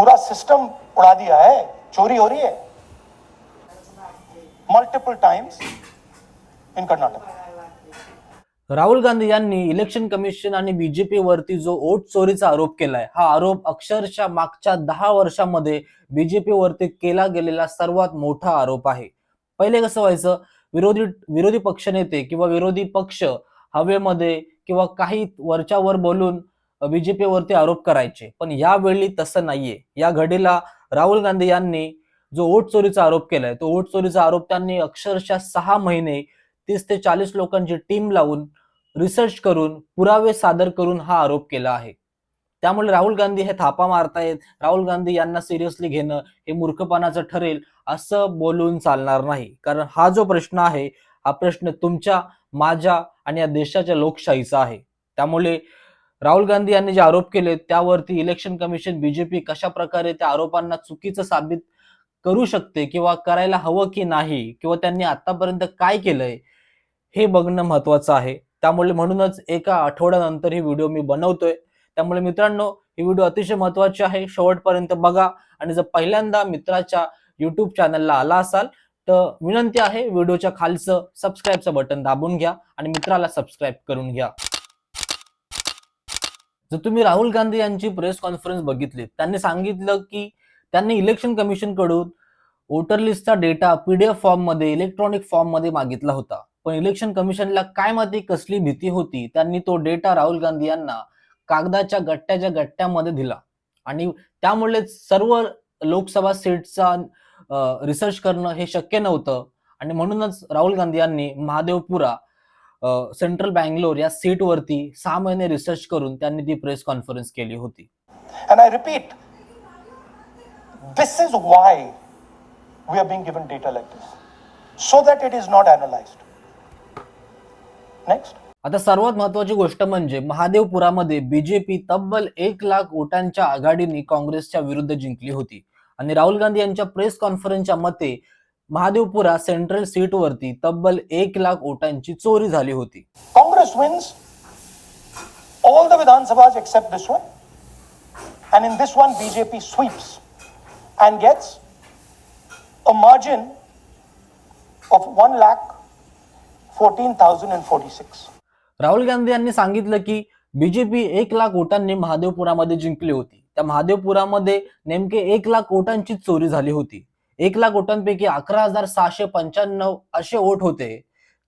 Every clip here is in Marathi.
पूरा सिस्टम उड़ा दिया है। चोरी हो रही है। Multiple times in Karnataka Rahul Gandhi यांनी इलेक्शन कमिशन आणि बीजेपी वरती जो वोट चोरीचा आरोप केलाय हा आरोप अक्षरशः मागच्या दहा वर्षामध्ये बीजेपी वरती केला गेलेला सर्वात मोठा आरोप आहे. पहिले कसं व्हायचं? विरोधी विरोधी पक्षनेते किंवा विरोधी पक्ष हवेमध्ये किंवा काही वरच्यावर बोलून बीजेपी वरती आरोप करायचे. पण यावेळी तसं नाहीये. या घडीला राहुल गांधी यांनी जो ओट चोरीचा आरोप केलाय तो ओट चोरीचा आरोप त्यांनी अक्षरशः सहा महिने तीस ते चाळीस लोकांची टीम लावून रिसर्च करून पुरावे सादर करून हा आरोप केला आहे. त्यामुळे राहुल गांधी हे थापा मारतायत. राहुल गांधी यांना सिरियसली घेणं हे मूर्खपणाचं ठरेल असं बोलून चालणार नाही. कारण हा जो प्रश्न आहे हा प्रश्न तुमच्या माझ्या आणि या देशाच्या लोकशाहीचा आहे. त्यामुळे राहुल गांधी यांनी जे आरोप केले त्यावरती इलेक्शन कमिशन बीजेपी कशा प्रकारे त्या आरोपांना चुकीचं साबित करू शकते किंवा करायला हवं की नाही किंवा त्यांनी आतापर्यंत काय केलंय हे बघणं महत्वाचं आहे. त्यामुळे म्हणूनच एका आठवड्यानंतर ही व्हिडिओ मी बनवतोय. त्यामुळे मित्रांनो ही व्हिडिओ अतिशय महत्वाची आहे. शेवटपर्यंत बघा. आणि जर पहिल्यांदा मित्राच्या युट्यूब चॅनलला आला असाल तर विनंती आहे व्हिडिओच्या खालचं सबस्क्राईबचं बटन दाबून घ्या आणि मित्राला सबस्क्राईब करून घ्या. जर तुम्ही राहुल गांधी यांची प्रेस कॉन्फरन्स बघितली त्यांनी सांगितलं की त्यांनी इलेक्शन कमिशनकडून वोटर लिस्टचा डेटा पीडीएफ फॉर्ममध्ये इलेक्ट्रॉनिक फॉर्ममध्ये मागितला होता. पण इलेक्शन कमिशनला काय माहिती कसली भीती होती त्यांनी तो डेटा राहुल गांधी यांना कागदाच्या गट्ट्याच्या गट्ट्यामध्ये दिला. आणि त्यामुळे सर्व लोकसभा सीटचा रिसर्च करणं हे शक्य नव्हतं. आणि म्हणूनच राहुल गांधी यांनी महादेवपुरा सेंट्रल बँगलोर या सीट वरती सहा महिने रिसर्च करून त्यांनी ती प्रेस कॉन्फरन्स केली होती repeat, this is why we are being given data like this, so that it is not analyzed. Next. आता सर्वात महत्वाची गोष्ट म्हणजे महादेवपुरामध्ये बीजेपी तब्बल एक लाख वोटांच्या आघाडीने काँग्रेसच्या विरुद्ध जिंकली होती आणि राहुल गांधी यांच्या प्रेस कॉन्फरन्सच्या मते महादेवपुरा सेंट्रल सीट वरती तब्बल एक लाख वोटांची चोरी झाली होती Congress wins all the Vidhan Sabhas except this one. And in this one, BJP sweeps and gets a margin of 1 lakh 14,046. Rahul Gandhi यांनी सांगितलं की बीजेपी एक लाख वोटांनी महादेवपुरामध्ये जिंकली होती त्या महादेवपुरामध्ये नेमके एक लाख वोटांची चोरी झाली होती एक लाख वोटांपैकी अकरा हजार सहाशे पंच्याण्णव असे वोट होते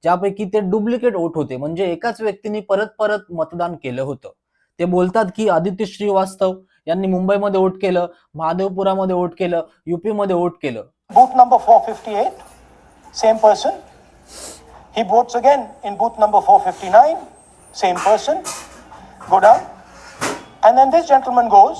ज्यापैकी ते डुप्लिकेट वोट होते म्हणजे एकाच व्यक्तीने परत परत मतदान केलं होतं ते बोलतात की आदित्य श्रीवास्तव यांनी मुंबईमध्ये वोट केलं महादेवपुरामध्ये वोट केलं युपी मध्ये वोट केलं Booth number 458, same person. He votes again in booth number 459, same person. Go down. And and this gentleman goes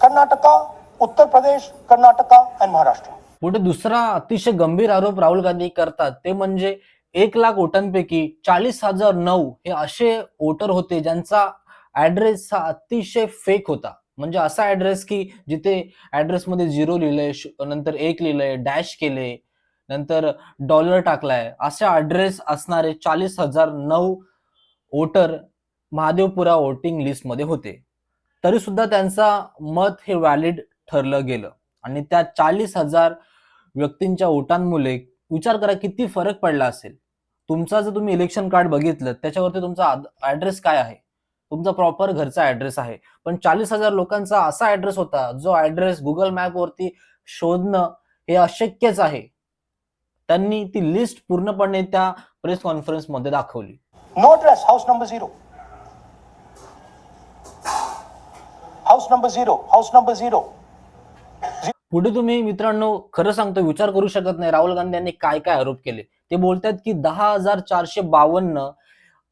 Karnataka Uttar Pradesh Karnataka and Maharashtra. पुढे दुसरा अतिशय गंभीर आरोप राहुल गांधी करतात. ते म्हणजे एक लाख वोटांपैकी चाळीस हजार नऊ हे असे वोटर होते ज्यांचा ऍड्रेस हा अतिशय फेक होता. म्हणजे असा ऍड्रेस की जिथे ऍड्रेस मध्ये झिरो लिहिलंय नंतर एक लिहिलंय डॅश केले नंतर डॉलर टाकलाय असे ऍड्रेस असणारे चाळीस हजार नऊ वोटर महादेवपुरा वोटिंग लिस्टमध्ये होते. तरी सुद्धा त्यांचा मत हे व्हॅलिड ठरलं गेलं. आणि त्या चाळीस हजार व्यक्तींच्या वोटांमुळे विचार करा किती फरक पडला असेल. तुमचा जर तुम्ही इलेक्शन कार्ड बघितलं त्याच्यावरती तुमचा ऍड्रेस काय आहे? तुमचा प्रॉपर घरचा ऍड्रेस आहे. पण चाळीस हजार लोकांचा असा ऍड्रेस होता जो ऍड्रेस गुगल मॅप वरती शोधणं हे अशक्यच आहे. त्यांनी ती लिस्ट पूर्णपणे त्या प्रेस कॉन्फरन्समध्ये दाखवली. No address, house number zero house number zero house number zero पुढे तुम्ही मित्रांनो खरं सांगतो विचार करू शकत नाही. राहुल गांधी यांनी काय काय आरोप केले? ते बोलतात की दहा हजार चारशे बावन्न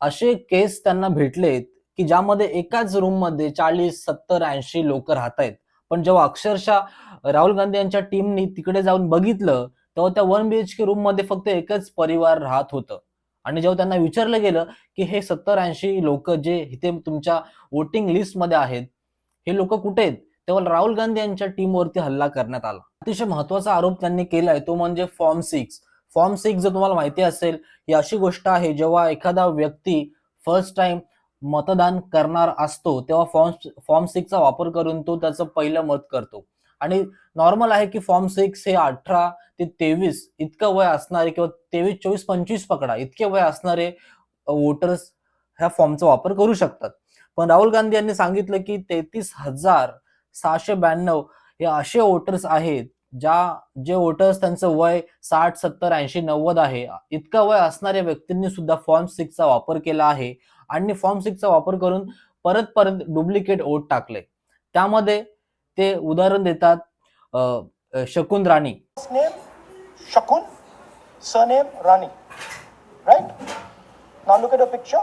असे केस त्यांना भेटलेत की ज्यामध्ये एकाच रूममध्ये चाळीस सत्तर ऐंशी लोक राहत आहेत पण जेव्हा अक्षरशः राहुल गांधी यांच्या टीमनी तिकडे जाऊन बघितलं तेव्हा त्या वन बीएचके रूममध्ये फक्त एकच परिवार राहत होतं. आणि जेव्हा त्यांना विचारलं गेलं की हे सत्तर ऐंशी लोक जे इथे तुमच्या वोटिंग लिस्टमध्ये आहेत हे लोक कुठे आहेत? तेव्हा राहुल गांधी यांच्या टीमवरती हल्ला करण्यात आला. अतिशय महत्त्वाचा आरोप त्यांनी केलाय तो म्हणजे फॉर्म सिक्स फॉर्म सिक्स जर तुम्हाला माहिती असेल ही अशी गोष्ट आहे जेव्हा एखादा व्यक्ती फर्स्ट टाइम मतदान करणार असतो तेव्हा फॉर्म फॉर्म सिक्सचा वापर करून तो त्याचं पहिलं मत करतो. आणि नॉर्मल आहे की फॉर्म सिक्स हे अठरा ते तेवीस इतकं वय असणारे किंवा तेवीस चोवीस पंचवीस पकडा इतके वय असणारे वोटर्स ह्या फॉर्मचा वापर करू शकतात. पण राहुल गांधी यांनी सांगितलं की तेहतीस हजार सहाशे ब्याण्णव हे असे वोटर्स आहेत ज्या जे वोटर्स त्यांचं वय साठ सत्तर ऐंशी नव्वद आहे इतकं वय असणाऱ्या व्यक्तींनी सुद्धा फॉर्म सिक्सचा वापर केला आहे आणि फॉर्म सिक्सचा वापर करून परत परत डुप्लिकेट वोट टाकले त्यामध्ये ते उदाहरण देतात शकुन राणी First name Shakun, surname Rani. Right? Now look at a picture.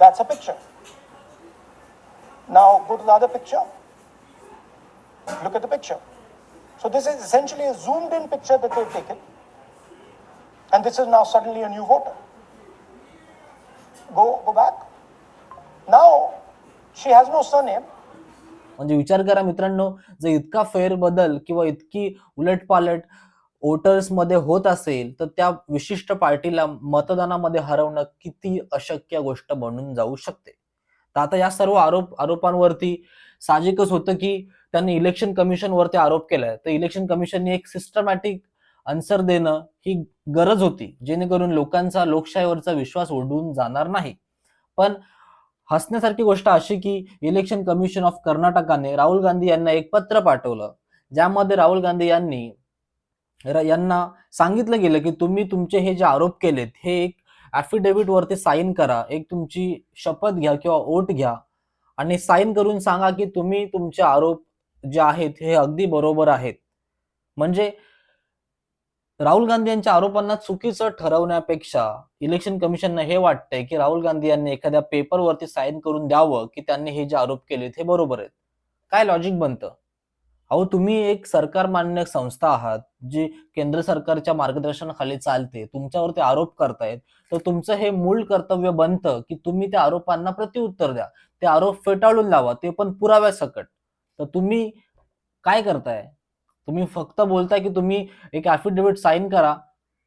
That's. Now go to the other picture. Look at the picture. So this is essentially a zoomed in picture that they've taken. And this is now suddenly a new voter. Go go back. Now she has no surname. म्हणजे विचार करा मित्रांनो जर इतका फेरबदल किंवा इतकी उलटपालट वोटर्समध्ये होत असेल तर त्या विशिष्ट पार्टीला मतदानामध्ये हरवणं किती अशक्य गोष्ट बनून जाऊ शकते तर आता या सर्व आरोप आरोपांवरती साहजिकच होतं की त्यांनी इलेक्शन कमिशनवरती आरोप केलाय. तर इलेक्शन कमिशनने एक सिस्टमॅटिक आन्सर देणं ही गरज होती जेणेकरून लोकांचा लोकशाहीवरचा विश्वास ओढून जाणार नाही. पण हसण्यासारखी गोष्ट अशी की इलेक्शन कमिशन ऑफ कर्नाटकाने राहुल गांधी यांना एक पत्र पाठवलं ज्यामध्ये राहुल गांधी यांनी यांना सांगितलं गेलं की तुम्ही तुमचे हे जे आरोप केलेत हे एक ऍफिडेव्हिट वरती साईन करा. एक तुमची शपथ घ्या किंवा ओट घ्या. आणि साईन करून सांगा की तुम्ही तुमचे आरोप जे आहेत हे अगदी बरोबर आहेत. म्हणजे राहुल गांधी यांच्या आरोपांना चुकीचं ठरवण्यापेक्षा इलेक्शन कमिशननं हे वाटतंय की राहुल गांधी यांनी एखाद्या पेपरवरती साईन करून द्यावं की त्यांनी हे जे आरोप केलेत हे बरोबर आहेत. काय लॉजिक बनतं? अहो तुम्ही एक सरकार मान्य संस्था आहात जी केंद्र सरकारच्या मार्गदर्शनाखाली चालते तुमच्यावरती आरोप करतायत तर तुमचं हे मूळ कर्तव्य बनतं की तुम्ही त्या आरोपांना प्रत्युत्तर द्या. ते आरोप फेटाळून लावा ते पण पुराव्यासकट तर तुम्ही काय करताय? तुम्ही फक्त बोलताय की तुम्ही एक ऍफिडेव्हिट साईन करा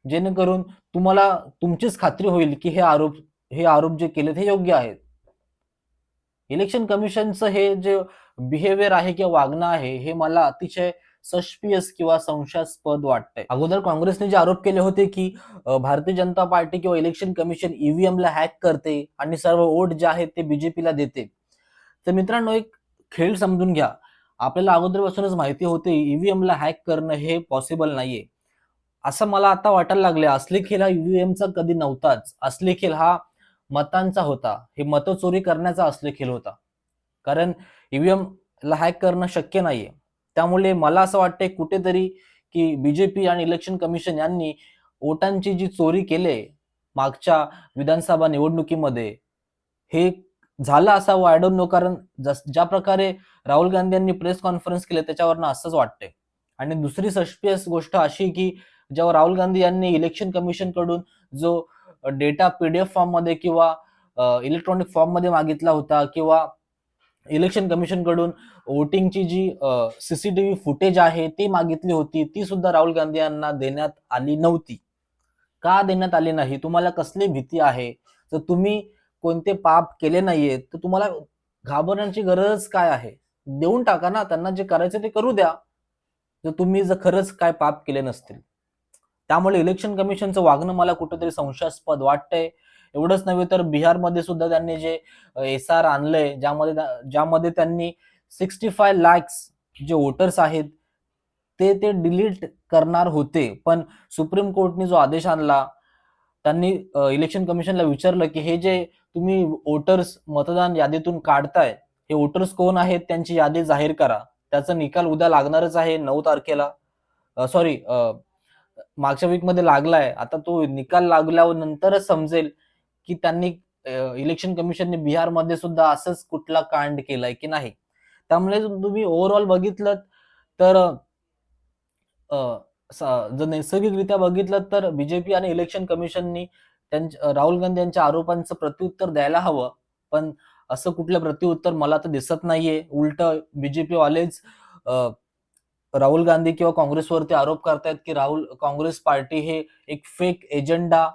जेणेकरून तुम्हाला तुमचीच खात्री होईल की हे आरोप हे आरोप जे केलेत हे योग्य आहेत. इलेक्शन कमिशनचं हे जे बिहेवियर आहे किंवा वागणं आहे हे मला अतिशय सस्पियस किंवा संशयास्पद वाटतंय. अगोदर काँग्रेसने जे आरोप केले होते की भारतीय जनता पार्टी किंवा इलेक्शन कमिशन ईव्हीएम ला हॅक करते आणि सर्व वोट जे आहेत ते बीजेपीला देते. तर मित्रांनो एक खेळ समजून घ्या. आपल्याला अगोदरपासूनच माहिती होते ईव्हीएम ला हॅक करणं हे पॉसिबल नाहीये. असं मला आता वाटायला लागले असले खेळ हा ईव्हीएमचा कधी नव्हताच. असले खेळ हा मतांचा होता. हे मतचोरी करण्याचा असले खेळ होता. कारण ईव्हीएम ला हॅक करणं शक्य नाहीये. त्यामुळे मला असं वाटतंय कुठेतरी की बीजेपी आणि इलेक्शन कमिशन यांनी वोटांची जी चोरी केले मागच्या विधानसभा निवडणुकीमध्ये हे झालं असावं आय डोंट नो कारण जस ज्या प्रकारे राहुल गांधी यांनी प्रेस कॉन्फरन्स केले त्याच्यावरनं असंच वाटतंय. आणि दुसरी सस्पियस गोष्ट अशी की जेव्हा राहुल गांधी यांनी इलेक्शन कमिशनकडून जो डेटा पीडीएफ फॉर्ममध्ये किंवा इलेक्ट्रॉनिक फॉर्ममध्ये मागितला होता किंवा इलेक्शन कमिशनकडून वोटिंगची जी सीसीटीव्ही फुटेज आहे ती मागितली होती ती सुद्धा राहुल गांधी यांना देण्यात आली नव्हती. का देण्यात आली नाही? तुम्हाला कसली भीती आहे? जर तुम्ही कोणते पाप केले नाहीयेत तर तुम्हाला घाबरण्याची गरज काय आहे? देऊन टाका ना त्यांना जे करायचं ते करू द्या. जर तुम्ही जर खरंच काय पाप केले नसतील. त्यामुळे इलेक्शन कमिशनचं वागणं मला कुठेतरी संशयास्पद वाटतंय. एवढंच नव्हे तर बिहारमध्ये सुद्धा त्यांनी जे एस आर आणलंय ज्यामध्ये ज्यामध्ये त्यांनी सिक्स्टी फाय लॅक्स जे वोटर्स आहेत ते ते डिलीट करणार होते. पण सुप्रीम कोर्टने जो आदेश आणला त्यांनी इलेक्शन कमिशनला विचारलं की हे जे तुम्ही वोटर्स मतदान यादीतून काढताय हे वोटर्स कोण आहेत त्यांची यादी जाहीर करा. त्याचा निकाल उद्या लागणारच आहे नऊ तारखेला. सॉरी मागच्या वीकमध्ये लागलाय. आता तो निकाल लागल्यानंतरच समजेल की त्यांनी इलेक्शन कमिशनने बिहारमध्ये सुद्धा असंच कुठला कांड केलाय की नाही. त्यामुळे तुम्ही ओव्हरऑल बघितलं तर जर नैसर्गिकरित्या बघितलं तर बीजेपी आणि इलेक्शन कमिशननी त्यांच्या राहुल गांधी यांच्या आरोपांचं प्रत्युत्तर द्यायला हवं. पण असं कुठलं प्रत्युत्तर मला तर दिसत नाहीये. उलट बीजेपी वालेच राहुल गांधी किंवा काँग्रेसवरती आरोप करतायत की राहुल काँग्रेस पार्टी हे एक फेक एजेंडा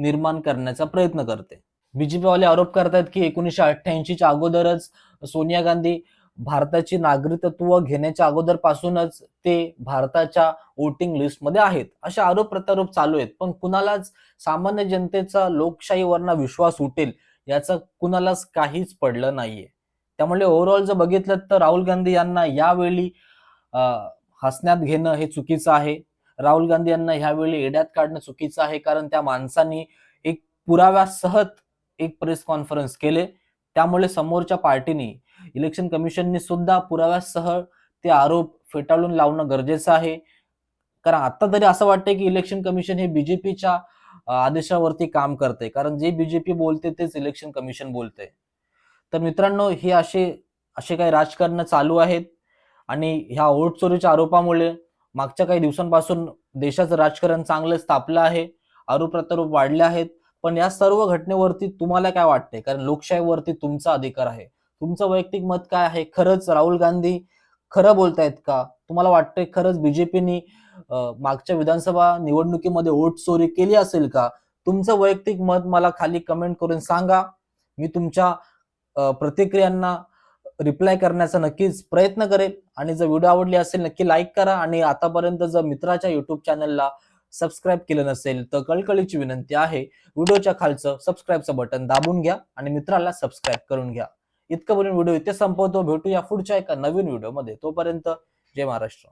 निर्माण करण्याचा प्रयत्न करते. बीजेपीवाले आरोप करतात की एकोणीसशे अठ्ठ्याऐंशीच्या अगोदरच सोनिया गांधी भारताची नागरिकत्व घेण्याच्या अगोदर पासूनच ते भारताच्या वोटिंग लिस्टमध्ये आहेत. असे आरोप प्रत्यारोप चालू आहेत. पण कुणालाच सामान्य जनतेचा लोकशाहीवरना विश्वास उठेल याचं कुणालाच काहीच पडलं नाहीये. त्यामुळे ओव्हरऑल जर बघितलं तर राहुल गांधी यांना यावेळी हसण्यात घेणं हे चुकीचं आहे. राहुल गांधी यांना ह्यावेळी एड्यात काढणं चुकीचं आहे कारण त्या माणसांनी एक पुराव्यासहत एक प्रेस कॉन्फरन्स केले. त्यामुळे समोरच्या पार्टीनी इलेक्शन कमिशननी सुद्धा पुराव्यासह ते आरोप फेटाळून लावणं गरजेचं आहे. कारण आता तरी असं वाटतंय की इलेक्शन कमिशन हे बीजेपीच्या आदेशावरती काम करते कारण जे बीजेपी बोलते तेच इलेक्शन कमिशन बोलते तर मित्रांनो हे असे असे काही राजकारण चालू आहेत. आणि ह्या ओट चोरीच्या आरोपामुळे मागच्या काही दिवसांपासून देशाचं राजकारण चांगलंच तापलं आहे आरोप प्रत्यारोप वाढले आहेत. पण या सर्व घटनेवरती तुम्हाला काय वाटतंय? कारण लोकशाहीवरती तुमचा अधिकार आहे. तुमचं वैयक्तिक मत काय आहे? खरंच राहुल गांधी खरं बोलतायत का? तुम्हाला वाटतंय खरंच बीजेपीनी मागच्या विधानसभा निवडणुकीमध्ये वोट चोरी केली असेल का? तुमचं वैयक्तिक मत मला खाली कमेंट करून सांगा. मी तुमच्या प्रतिक्रियांना रिप्लाय करण्याचा नक्कीच प्रयत्न करेल. आणि जर व्हिडिओ आवडली असेल नक्की लाईक करा. आणि आतापर्यंत जर मित्राच्या युट्यूब चॅनलला सबस्क्राईब केलं नसेल तर कळकळीची विनंती आहे व्हिडिओच्या खालचं सबस्क्राईबचं बटन दाबून घ्या आणि मित्राला सबस्क्राईब करून घ्या. इतकं बोलून व्हिडिओ इथे संपवतो. भेटू या पुढच्या एका नवीन व्हिडिओमध्ये तोपर्यंत जय महाराष्ट्र.